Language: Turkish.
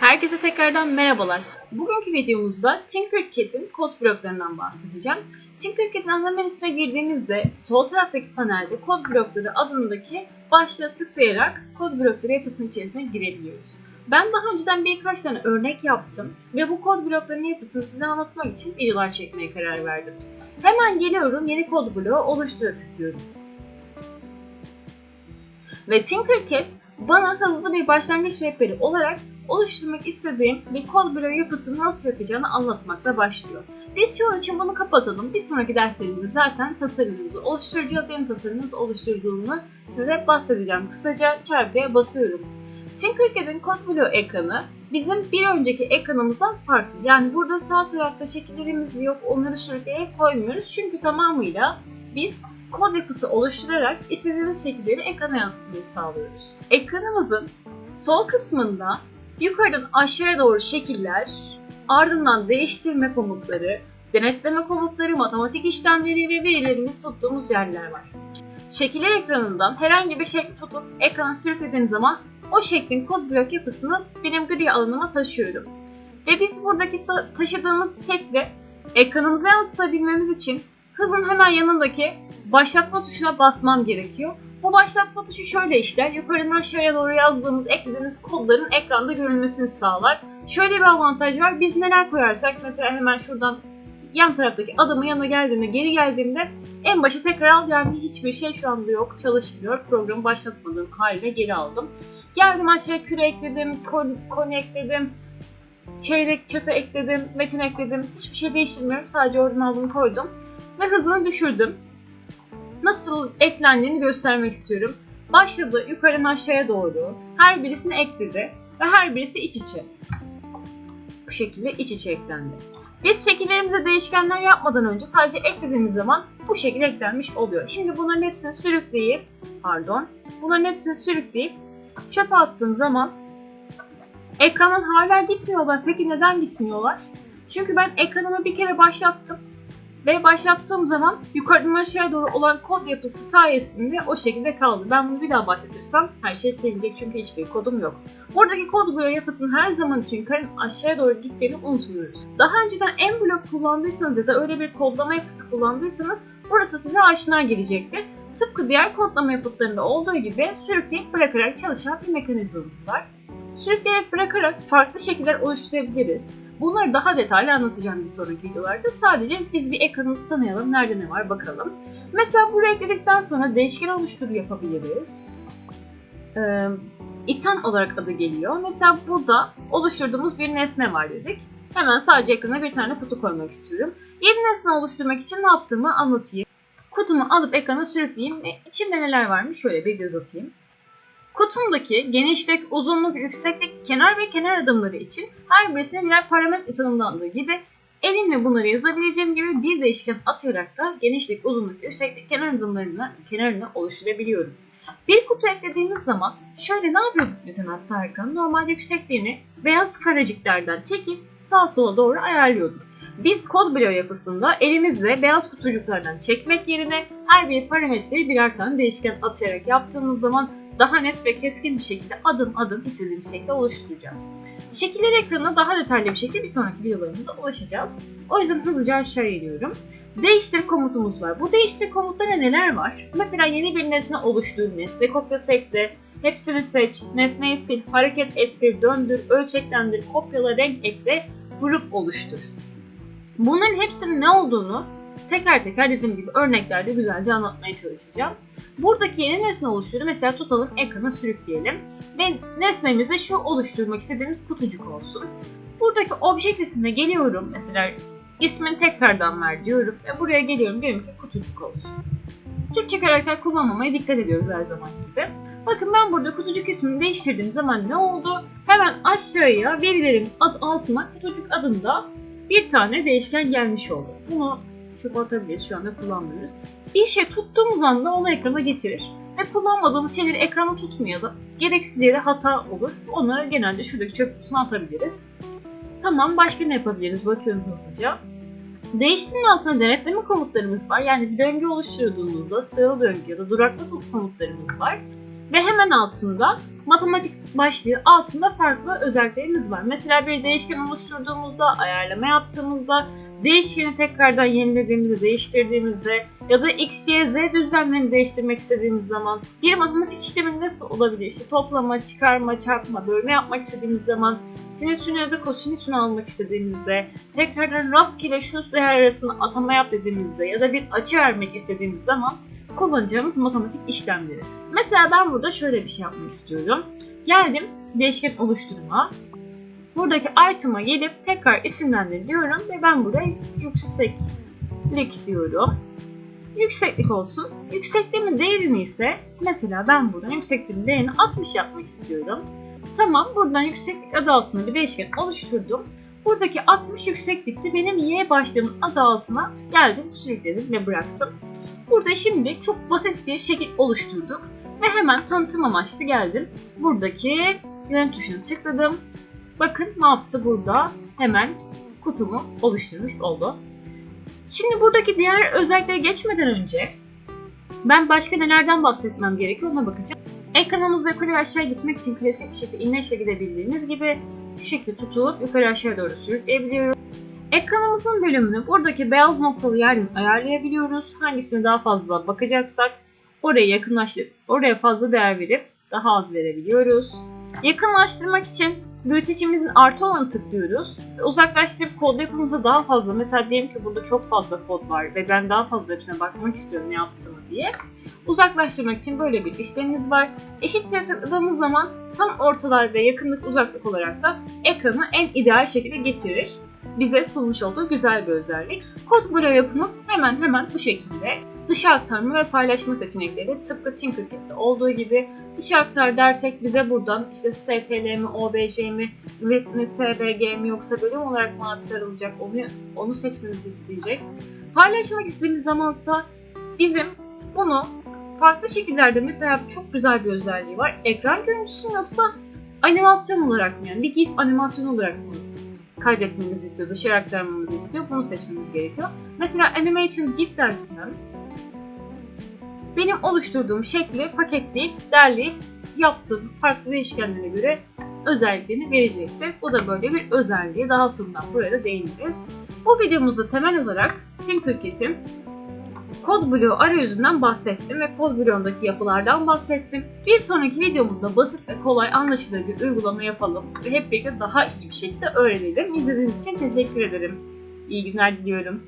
Herkese tekrardan merhabalar. Bugünkü videomuzda Tinkercad'in kod bloklarından bahsedeceğim. Tinkercad'in ana menüsüne girdiğimizde sol taraftaki panelde kod blokları adındaki başlığa tıklayarak kod blokları yapısının içerisine girebiliyoruz. Ben daha önceden birkaç tane örnek yaptım ve bu kod bloklarının yapısını size anlatmak için videolar çekmeye karar verdim. Hemen geliyorum yeni kod bloğu oluştura tıklıyorum. Ve Tinkercad bana hızlı bir başlangıç rehberi olarak oluşturmak istediğim bir kod bloğu yapısını nasıl yapacağını anlatmakla başlıyor. Biz şu an için bunu kapatalım. Bir sonraki derslerimizde zaten tasarımımızı oluşturacağız. Yeni tasarımımız oluşturduğunu size bahsedeceğim. Kısaca çarpıya basıyorum. Tinkercad'in kod bloğu ekranı bizim bir önceki ekranımızdan farklı. Yani burada sağ tarafta şekillerimiz yok. Onları sürükleyerek koymuyoruz. Çünkü tamamıyla biz kod yapısı oluşturarak istediğimiz şekilleri ekrana yansıtmayı sağlıyoruz. Ekranımızın sol kısmında yukarıdan aşağıya doğru şekiller, ardından değiştirme komutları, denetleme komutları, matematik işlemleri ve verilerimizi tuttuğumuz yerler var. Şekiller ekranından herhangi bir şekli tutup ekrana sürüklediğim zaman o şeklin kod blok yapısını benim gri alanıma taşıyorum. Ve biz buradaki ta- taşıdığımız şekli ekranımıza yansıtabilmemiz için hızın hemen yanındaki başlatma tuşuna basmam gerekiyor. Bu başlatma tuşu şöyle işler. Yukarıdan aşağıya doğru yazdığımız, eklediğimiz kodların ekranda görünmesini sağlar. Şöyle bir avantaj var. Biz neler koyarsak mesela hemen şuradan yan taraftaki adamın yanına geldiğinde, geri geldiğimde en başa tekrar al. Yani hiçbir şey şu anda yok, çalışmıyor. Programı başlatmadığım haline geri aldım. Geldim aşağıya küre ekledim, konu, konu ekledim, çeyrek çatı ekledim, metin ekledim. Hiçbir şey değiştirmiyorum. Sadece oradan aldım koydum. Ve hızını düşürdüm. Nasıl eklendiğini göstermek istiyorum. Başladı yukarıdan aşağıya doğru. Her birisini ekledi. Ve her birisi iç içe. Bu şekilde iç içe eklendi. Biz şekillerimize değişkenler yapmadan önce sadece eklediğimiz zaman bu şekilde eklenmiş oluyor. Şimdi bunların hepsini sürükleyip, pardon, bunların hepsini sürükleyip çöpe attığım zaman ekrandan hala gitmiyorlar. Peki neden gitmiyorlar? Çünkü ben ekranımı bir kere başlattım ve başlattığım zaman yukarıdan aşağıya doğru olan kod yapısı sayesinde o şekilde kaldı. Ben bunu bir daha başlatırsam her şey silinecek çünkü hiçbir kodum yok. Buradaki kod bloğu yapısının her zaman için yukarıdan aşağıya doğru gittiğini unutmuyoruz. Daha önceden en blok kullandıysanız ya da öyle bir kodlama yapısı kullandıysanız burası size aşina gelecektir. Tıpkı diğer kodlama yapıtlarında olduğu gibi sürükleyip bırakarak çalışan bir mekanizmamız var. Sürükleyerek bırakarak farklı şekiller oluşturabiliriz. Bunları daha detaylı anlatacağım bir sonraki videolarda. Sadece biz bir ekranımızı tanıyalım. Nerede ne var bakalım. Mesela buraya ekledikten sonra değişken oluştur yapabiliriz. Ee, itan olarak adı geliyor. Mesela burada oluşturduğumuz bir nesne var dedik. Hemen sadece ekrana bir tane kutu koymak istiyorum. Yeni nesne oluşturmak için ne yaptığımı anlatayım. Kutumu alıp ekrana sürükleyeyim ve içinde neler varmış şöyle bir göz atayım. Kutumdaki genişlik, uzunluk, yükseklik, kenar ve kenar adımları için her birisine birer parametre tanımlandığı gibi elimle bunları yazabileceğim gibi bir değişken atayarak da genişlik, uzunluk, yükseklik, kenar adımlarını, kenarını oluşturabiliyorum. Bir kutu eklediğimiz zaman şöyle ne yapıyorduk biz hemen Serkan? Normal yüksekliğini beyaz kareciklerden çekip sağa sola doğru ayarlıyorduk. Biz kod bloğu yapısında elimizle beyaz kutucuklardan çekmek yerine her bir parametreyi birer tane değişken atayarak yaptığımız zaman daha net ve keskin bir şekilde adım adım istediğimiz şekilde oluşturacağız. Şekiller ekranına daha detaylı bir şekilde bir sonraki videolarımıza ulaşacağız. O yüzden hızlıca aşağı iniyorum. Değiştir komutumuz var. Bu değiştir komutlarında neler var? Mesela yeni bir nesne oluştur, nesne kopyası ekle, hepsini seç, nesneyi sil, hareket ettir, döndür, ölçeklendir, kopyala, renk ekle, grup oluştur. Bunların hepsinin ne olduğunu teker teker dediğim gibi örneklerde güzelce anlatmaya çalışacağım. Buradaki yeni nesne oluşturu mesela tutalım ekrana sürükleyelim ve nesnemizde şu oluşturmak istediğimiz kutucuk olsun. Buradaki obje kısmına geliyorum mesela ismini tekrardan ver diyorum ve buraya geliyorum diyorum ki kutucuk olsun. Türkçe karakter kullanmamaya dikkat ediyoruz her zaman gibi. Bakın ben burada kutucuk ismini değiştirdiğim zaman ne oldu? Hemen aşağıya verilerin ad altına kutucuk adında bir tane değişken gelmiş oldu. Bunu çöpe atabiliriz. Şu anda kullanmıyoruz. Bir şey tuttuğumuz anda onu ekrana getirir. Ve kullanmadığımız şeyleri ekrana tutmuyor da gereksiz yere hata olur. Onları genelde şuradaki çöp kutusuna atabiliriz. Tamam başka ne yapabiliriz? Bakıyorum hızlıca. Değiştirin altına denetleme komutlarımız var. Yani bir döngü oluşturduğumuzda sıralı döngü ya da duraklı komutlarımız var. Ve hemen altında matematik başlığı altında farklı özelliklerimiz var. Mesela bir değişken oluşturduğumuzda, ayarlama yaptığımızda, değişkeni tekrardan yenilediğimizde, değiştirdiğimizde ya da x, y, z düzlemlerini değiştirmek istediğimiz zaman bir matematik işlemi nasıl olabilir? İşte toplama, çıkarma, çarpma, bölme yapmak istediğimiz zaman sinüsünü ya da kosinüsünü almak istediğimizde tekrardan rastgele şu değer arasında atama yap dediğimizde ya da bir açı vermek istediğimiz zaman kullanacağımız matematik işlemleri. Mesela ben burada şöyle bir şey yapmak istiyorum. Geldim değişken oluşturma. Buradaki item'a gelip tekrar isimlendir diyorum ve ben buraya yükseklik diyorum. Yükseklik olsun. Yüksekliğimin değerini ise mesela ben buradan yüksekliğimin değerini 60 yapmak istiyorum. Tamam buradan yükseklik adı altında bir değişken oluşturdum. Buradaki 60 yükseklikte benim y başlığımın adı altına geldim, sürükledim ve bıraktım. Burada şimdi çok basit bir şekil oluşturduk ve hemen tanıtım amaçlı geldim. Buradaki yön tuşuna tıkladım. Bakın ne yaptı burada? Hemen kutumu oluşturmuş oldu. Şimdi buradaki diğer özelliklere geçmeden önce ben başka nelerden bahsetmem gerekiyor ona bakacağım. Ekranımızda yukarı aşağı gitmek için klasik bir şekilde inleşe gidebildiğiniz gibi şu şekilde tutup yukarı aşağı doğru sürükleyebiliyoruz. Ekranımızın bölümünü buradaki beyaz noktalı yerden ayarlayabiliyoruz. Hangisine daha fazla bakacaksak oraya yakınlaştırıp oraya fazla değer verip daha az verebiliyoruz. Yakınlaştırmak için büyütecimizin artı olanı tıklıyoruz. Uzaklaştırıp kod yapımıza daha fazla mesela diyelim ki burada çok fazla kod var ve ben daha fazla hepsine bakmak istiyorum ne yaptığını diye. Uzaklaştırmak için böyle bir işlemimiz var. Eşittir tıkladığımız zaman tam ortalar ve yakınlık uzaklık olarak da ekranı en ideal şekilde getirir bize sunmuş olduğu güzel bir özellik. Kod bloğu yapımız hemen hemen bu şekilde. Dışa aktarma ve paylaşma seçenekleri tıpkı Tinkercad'de olduğu gibi dışa aktar dersek bize buradan işte STL mi, OBJ mi, Web mi, SVG mi yoksa bölüm olarak mı aktarılacak onu, onu seçmemizi isteyecek. Paylaşmak istediğimiz zamansa bizim bunu farklı şekillerde mesela çok güzel bir özelliği var. Ekran görüntüsü yoksa animasyon olarak mı? Yani bir GIF animasyon olarak mı kaydetmemizi istiyor, dışarı aktarmamızı istiyor. Bunu seçmemiz gerekiyor. Mesela Animation GIF dersinden benim oluşturduğum şekli paketleyip, derleyip yaptığım farklı değişkenlere göre özelliklerini verecektir. Bu da böyle bir özelliği. Daha sonradan buraya da değiniriz. Bu videomuzda temel olarak Tinkercad'in bloğu arayüzünden bahsettim ve kod bloğundaki yapılardan bahsettim. Bir sonraki videomuzda basit ve kolay anlaşılır bir uygulama yapalım ve hep birlikte daha iyi bir şekilde öğrenelim. İzlediğiniz için teşekkür ederim. İyi günler diliyorum.